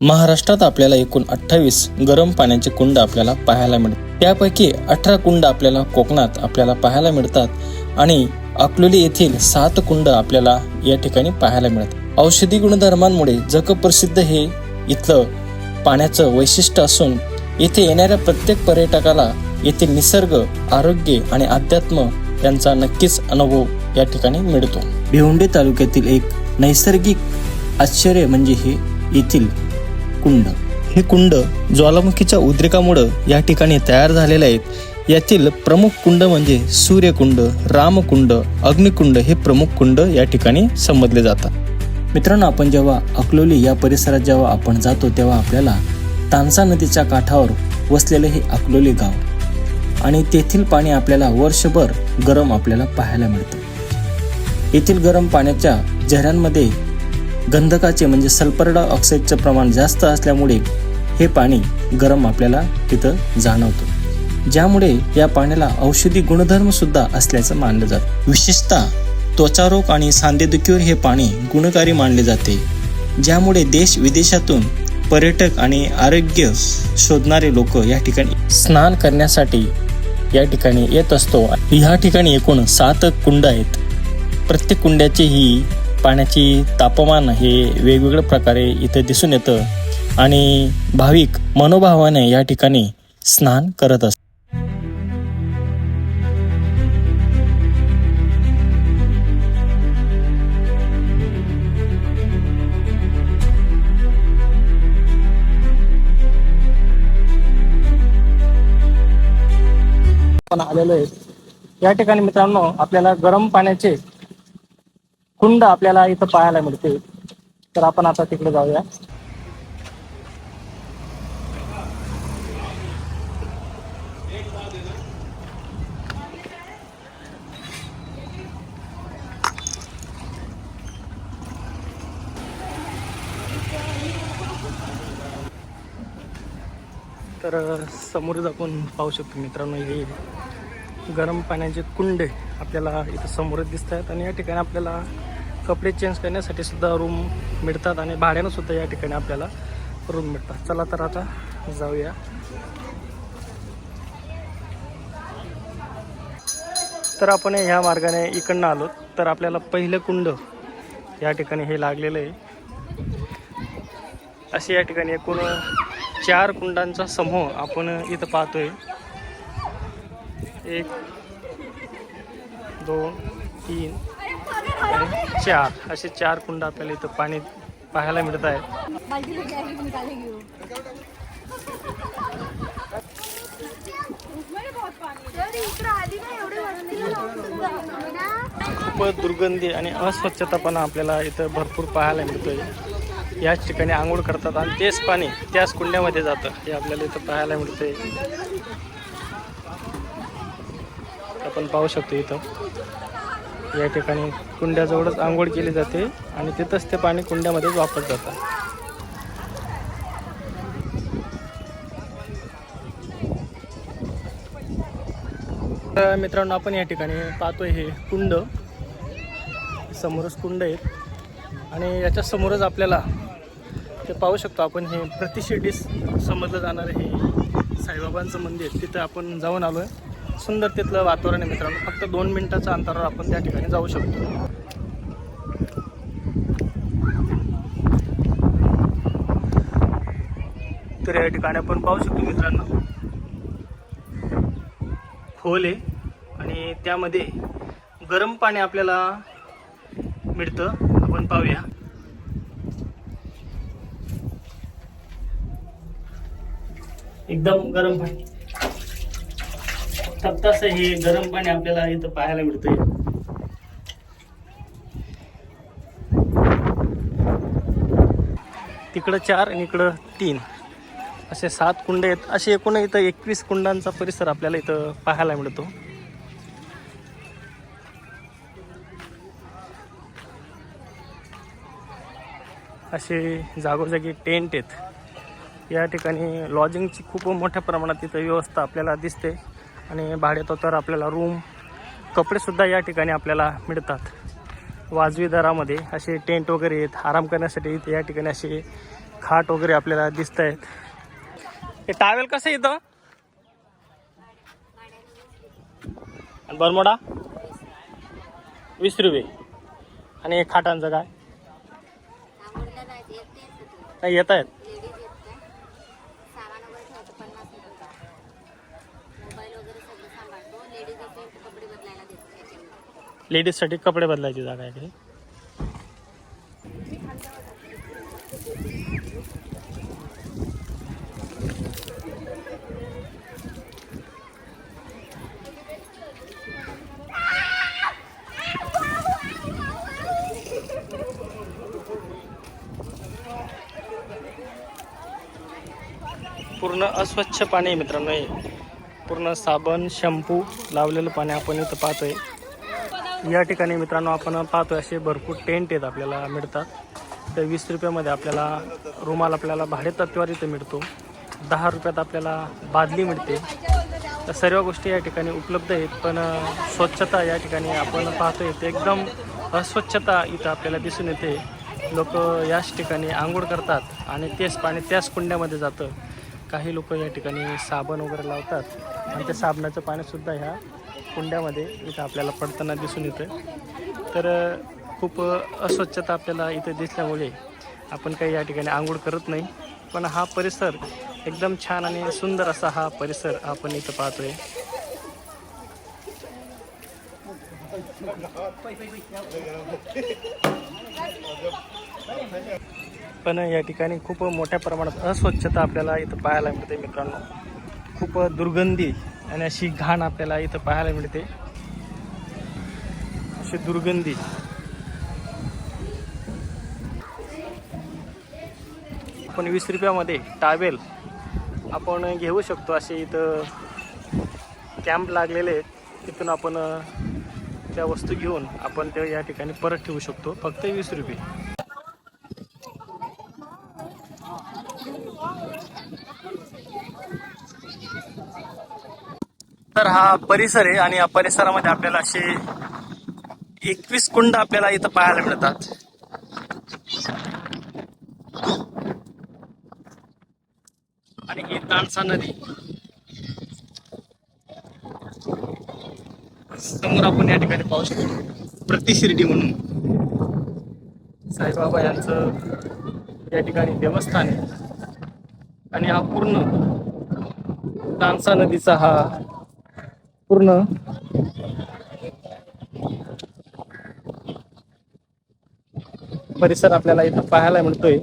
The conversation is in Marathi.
महाराष्ट्रात आपल्याला एकूण अठ्ठावीस गरम पाण्याचे कुंड आपल्याला पाहायला मिळतात. त्यापैकी अठरा कुंड आपल्याला कोकणात आपल्याला पाहायला मिळतात आणि अकलोली येथील सात कुंड आपल्याला या ठिकाणी पाहायला मिळतात. औषधी गुणधर्मांमुळे जगप्रसिद्ध हे इथलं पाण्याचं वैशिष्ट्य असून येथे येणाऱ्या प्रत्येक पर्यटकाला येथील निसर्ग आरोग्य आणि अध्यात्म यांचा नक्कीच अनुभव या ठिकाणी मिळतो. भिवंडी तालुक्यातील एक नैसर्गिक आश्चर्य म्हणजे हे येथील कुंड. हे कुंड ज्वालामुखीच्या उद्रेकामुळं या ठिकाणी तयार झालेले आहेत. यातील प्रमुख कुंड म्हणजे सूर्यकुंड रामकुंड अग्निकुंड हे प्रमुख कुंड या ठिकाणी संबोधले जातात. मित्रांनो आपण जेव्हा अकलोली या परिसरात जेव्हा आपण जातो तेव्हा आपल्याला तानसा नदीच्या काठावर वसलेले हे अकलोली गाव आणि तेथील पाणी आपल्याला वर्षभर गरम आपल्याला पाहायला मिळतं. येथील गरम पाण्याच्या झऱ्यांमध्ये गंधकाचे म्हणजे सल्फर डायऑक्साईडचं प्रमाण जास्त असल्यामुळे हे पाणी गरम आपल्याला तिथं जाणवतं. ज्यामुळे या पाण्याला औषधी गुणधर्मसुद्धा असल्याचं मानलं जातं. विशेषतः त्वचारोग आणि सांधेदुखीवर हे पाणी गुणकारी मानले जाते. ज्यामुळे देश विदेशातून पर्यटक आणि आरोग्य शोधणारे लोक या ठिकाणी स्नान करण्यासाठी या ठिकाणी येत असतो. ह्या ठिकाणी एकूण सात कुंड आहेत. प्रत्येक कुंड्याची ही पाण्याची तापमान हे वेगवेगळ्या प्रकारे इथे दिसून येतं आणि भाविक मनोभावाने या ठिकाणी स्नान करत असतात. पण आलेलो आहे. या ठिकाणी मित्रांनो आपल्याला गरम पाण्याचे कुंड आपल्याला इथं पाहायला मिळते. तर आपण आता तिकडे जाऊया. तर समोरच आपण पाहू शकतो मित्रांनो हे गरम पाण्याचे कुंडे आपल्याला इथं समोरच दिसत आहेत आणि या ठिकाणी आपल्याला कपडे चेंज करण्यासाठी सुद्धा रूम मिळतात आणि भाड्यानं सुद्धा या ठिकाणी आपल्याला रूम मिळतात. चला तर आता जाऊया. तर आपण ह्या मार्गाने इकडनं आलो तर आपल्याला पहिलं कुंड या ठिकाणी हे लागलेलं आहे. असे या ठिकाणी एकूण चार कुंडांचा समूह आपण इथं पाहतोय. एक दोन तीन आणि चार. असे चार कुंड आपल्याला इथं पाणी पाहायला मिळत आहे. खूपच खूप दुर्गंधी आणि अस्वच्छतापणा आपल्याला इथं भरपूर पाहायला मिळतोय. याच ठिकाणी आंघोळ करतात आणि तेच पाणी त्याच कुंड्यामध्ये जातं. हे आपल्याला इथं पाहायला मिळतंय. आपण पाहू शकतो इथं. या ठिकाणी कुंड्याजवळच आंघोळ केली जाते आणि तिथंच ते पाणी कुंड्यामध्येच वापरत जातं तर मित्रांनो आपण या ठिकाणी पाहतोय हे कुंड. समोरच कुंड आहेत. आणि याच्या समोरच आपल्याला ते पाहू शकतो आपण हे प्रतिशिर्डी समजलं जाणारं हे साईबाबांचं मंदिर. तिथं आपण जाऊन आलो आहे सुंदर तिथलं वातावरण आहे मित्रांनो. फक्त दोन मिनिटाच्या अंतरावर आपण त्या ठिकाणी जाऊ शकतो. तर या ठिकाणी आपण पाहू शकतो मित्रांनो. खोल आहे आणि त्यामध्ये गरम पाणी आपल्याला मिळतं. आपण पाहूया. एकदम गरम पाणी. फक्त हे गरम पाणी आपल्याला इथं पाहायला मिळतंय. तिकडं चार आणि इकडं तीन. असे सात कुंड आहेत. असे एकूण इथं एकवीस कुंडांचा परिसर आपल्याला इथं पाहायला मिळतो. असे जागोजागी टेंट आहेत. या ठिकाणी लॉजिंगची खूप मोठ्या प्रमाणात इथं व्यवस्था आपल्याला दिसते. आणि भाड्यात तर आपल्याला रूम कपडेसुद्धा या ठिकाणी आपल्याला मिळतात. वाजवी दरामध्ये असे टेंट वगैरे आहेत. आराम करण्यासाठी इथे या ठिकाणी असे खाट वगैरे आपल्याला दिसत आहेत हे टावेल कसं येतं आणि बरमोडा? वीस रुपये. आणि खाटांचं काय? नाही येत आहेत लेडीजसाठी कपडे बदलायची जागा आहे काही पूर्ण अस्वच्छ पाणी आहे मित्रांनो हे. पूर्ण साबण शॅम्पू लावलेलं पाणी आपण इथं पाहतोय. या ठिकाणी मित्रांनो आपण पाहतोय असे भरपूर टेंट आहेत आपल्याला मिळतात. तर वीस रुपयामध्ये आपल्याला रुमाल आपल्याला भाडे तत्वावर इथे मिळतो. दहा रुपयात आपल्याला बादली मिळते. तर सर्व गोष्टी या ठिकाणी उपलब्ध आहेत पण स्वच्छता या ठिकाणी आपण पाहतोय ते एकदम अस्वच्छता इथं आपल्याला दिसून येते. लोक याच ठिकाणी आंघोळ करतात आणि तेच पाणी त्याच कुंड्यामध्ये जातं. काही लोक या ठिकाणी साबण वगैरे लावतात आणि त्या साबणाचं पाणीसुद्धा ह्या कुंड्यामध्ये इथं आपल्याला पडताना दिसून येतं तर खूप अस्वच्छता आपल्याला इथं दिसल्यामुळे आपण काही या ठिकाणी आंघोळ करत नाही. पण हा परिसर एकदम छान आणि सुंदर असा हा परिसर आपण इथं पाहतोय. पण या ठिकाणी खूप मोठ्या प्रमाणात अस्वच्छता आपल्याला इथं पाहायला मिळते मित्रांनो. खूप दुर्गंधी आणि अशी घाण आपल्याला इथं पाहायला मिळते. अशी दुर्गंधी. आपण वीस रुपयामध्ये टावेल आपण घेऊ शकतो असे इथं कॅम्प लागलेले आहेत. तिथून आपण त्या वस्तू घेऊन आपण ते या ठिकाणी परत ठेवू शकतो. फक्त वीस रुपये. तर हा परिसर आहे आणि या परिसरामध्ये आपल्याला असे एकवीस कुंड आपल्याला इथं पाहायला मिळतात. आणि ही तानसा नदी. समोर आपण या ठिकाणी पाहू शकतो. प्रतिशिर्डी म्हणून. साईबाबा यांचं या ठिकाणी देवस्थान आहे. आणि हा पूर्ण तानसा नदीचा हा पूर्ण. परिसर आपल्याला इथं पाहायला मिळतोय.